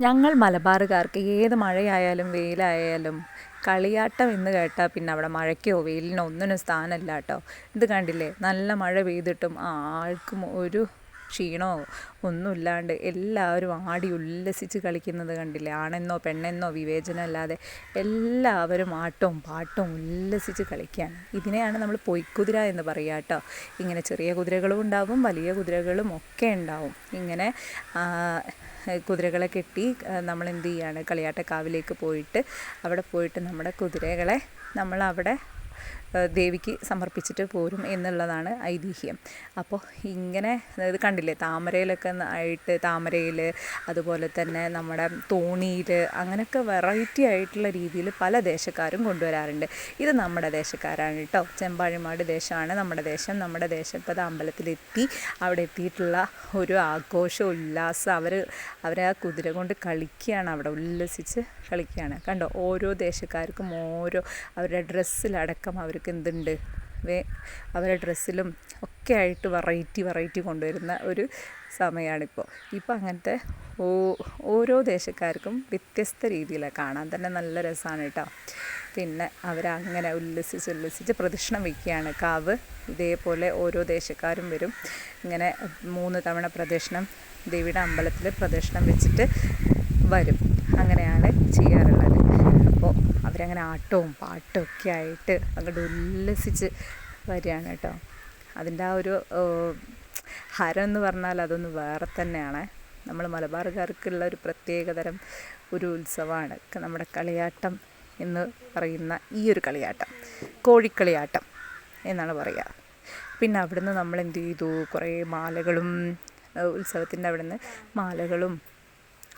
ഞങ്ങൾ മലബാറുകാർക്ക് ഏത് മഴയായാലും വെയിലായാലും കളിയാട്ടം എന്ന് കേട്ടാൽ പിന്നെ അവിടെ മഴയ്ക്കോ വെയിലിനോ ഒന്നിനും സ്ഥാനമില്ല കേട്ടോ ഇത് കണ്ടില്ലേ? നല്ല മഴ പെയ്തിട്ടും ആർക്കും ഒരു ക്ഷീണമോ ഒന്നുമില്ലാണ്ട് എല്ലാവരും ആടി ഉല്ലസിച്ച് കളിക്കുന്നത് കണ്ടില്ലേ? ആണെന്നോ പെണ്ണെന്നോ വിവേചനം അല്ലാതെ എല്ലാവരും ആട്ടവും പാട്ടവും ഉല്ലസിച്ച് കളിക്കുകയാണ് ഇതിനെയാണ് നമ്മൾ പൊയ്ക്കുതിര എന്ന് പറയുക കേട്ടോ. ഇങ്ങനെ ചെറിയ കുതിരകളും ഉണ്ടാവും വലിയ കുതിരകളും ഒക്കെ ഉണ്ടാവും. ഇങ്ങനെ കുതിരകളെ കെട്ടി നമ്മൾ എന്ത് ചെയ്യാണ്? കളിയാട്ടക്കാവിലേക്ക് പോയിട്ട് അവിടെ പോയിട്ട് നമ്മുടെ കുതിരകളെ നമ്മളവിടെ ആ, ദേവിക്ക് സമർപ്പിച്ചിട്ട് പോരും എന്നുള്ളതാണ് ഐതിഹ്യം. അപ്പോൾ ഇങ്ങനെ അതായത് കണ്ടില്ലേ താമരയിലൊക്കെ ആയിട്ട് താമരയിൽ അതുപോലെ തന്നെ നമ്മുടെ തോണിയിൽ അങ്ങനെയൊക്കെ വെറൈറ്റി ആയിട്ടുള്ള രീതിയിൽ പല ദേശക്കാരും കൊണ്ടുവരാറുണ്ട്. ഇത് നമ്മുടെ ദേശക്കാരാണ് കേട്ടോ. ചെമ്പാഴിമാട് ദേശമാണ് നമ്മുടെ ദേശം. നമ്മുടെ ദേശം ഇപ്പോൾ അത് അമ്പലത്തിലെത്തി. അവിടെ എത്തിയിട്ടുള്ള ഒരു ആഘോഷം ഉല്ലാസം. അവർ അവരെ ആ കുതിര കൊണ്ട് കളിക്കുകയാണ്. അവിടെ ഉല്ലസിച്ച് കളിക്കുകയാണ്. കണ്ടോ? ഓരോ ദേശക്കാർക്കും ഓരോ അവരുടെ ഡ്രസ്സിലടക്കം അവർക്ക് എന്തുണ്ട്? അവരുടെ ഡ്രസ്സിലും ഒക്കെ ആയിട്ട് വെറൈറ്റി വെറൈറ്റി കൊണ്ടുവരുന്ന ഒരു സമയമാണിപ്പോൾ ഇപ്പോൾ അങ്ങനത്തെ ഓ ഓരോ ദേശക്കാർക്കും വ്യത്യസ്ത രീതിയിലാണ് കാണാൻ തന്നെ നല്ല രസമാണ് കേട്ടോ. പിന്നെ അവരങ്ങനെ ഉല്ലസിച്ച് ഉല്ലസിച്ച് പ്രദക്ഷിണം വയ്ക്കുകയാണ് കാവ് ഇതേപോലെ ഓരോ ദേശക്കാരും വരും. ഇങ്ങനെ മൂന്ന് തവണ പ്രദക്ഷിണം ദേവിയുടെ അമ്പലത്തിൽ പ്രദക്ഷിണം വെച്ചിട്ട് വരും. അങ്ങനെയാണ് ചെയ്യാറുള്ളത്. അപ്പോൾ അവരങ്ങനെ ആട്ടവും പാട്ടും ഒക്കെ ആയിട്ട് അങ്ങോട്ട് ഉല്ലസിച്ച് വരികയാണ് കേട്ടോ. അതിന്റെ ആ ഒരു ഹരം എന്ന് പറഞ്ഞാൽ അതൊന്ന് വേറെ തന്നെയാണ്. നമ്മൾ മലബാറുകാർക്കുള്ള ഒരു പ്രത്യേകതരം ഒരു ഉത്സവമാണ്. നമ്മുടെ കളിയാട്ടം എന്ന് പറയുന്ന ഈ ഒരു കളിയാട്ടം കോഴിക്കളിയാട്ടം എന്നാണ് പറയുക. പിന്നെ അവിടുന്ന് നമ്മൾ എന്ത് ചെയ്തു? കുറേ മാലകളും ഉത്സവത്തിന്റെ അവിടുന്ന് മാലകളും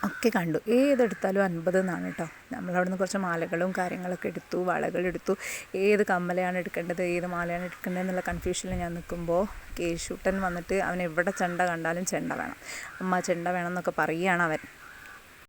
ഒക്കെ കണ്ടു. ഏതെടുത്താലും അൻപത് എന്നാണ് കേട്ടോ നമ്മളവിടുന്ന് കുറച്ച് മാലകളും കാര്യങ്ങളൊക്കെ എടുത്തു വളകളെടുത്തു ഏത് കമ്മലയാണ് എടുക്കേണ്ടത് ഏത് മാലയാണ് എടുക്കേണ്ടത് എന്നുള്ള കൺഫ്യൂഷനിൽ ഞാൻ നിൽക്കുമ്പോൾ കേശൂട്ടൻ വന്നിട്ട് അവൻ എവിടെ ചെണ്ട കണ്ടാലും ചെണ്ട വേണം. അമ്മ ചെണ്ട വേണം എന്നൊക്കെ പറയുകയാണ് അവൻ.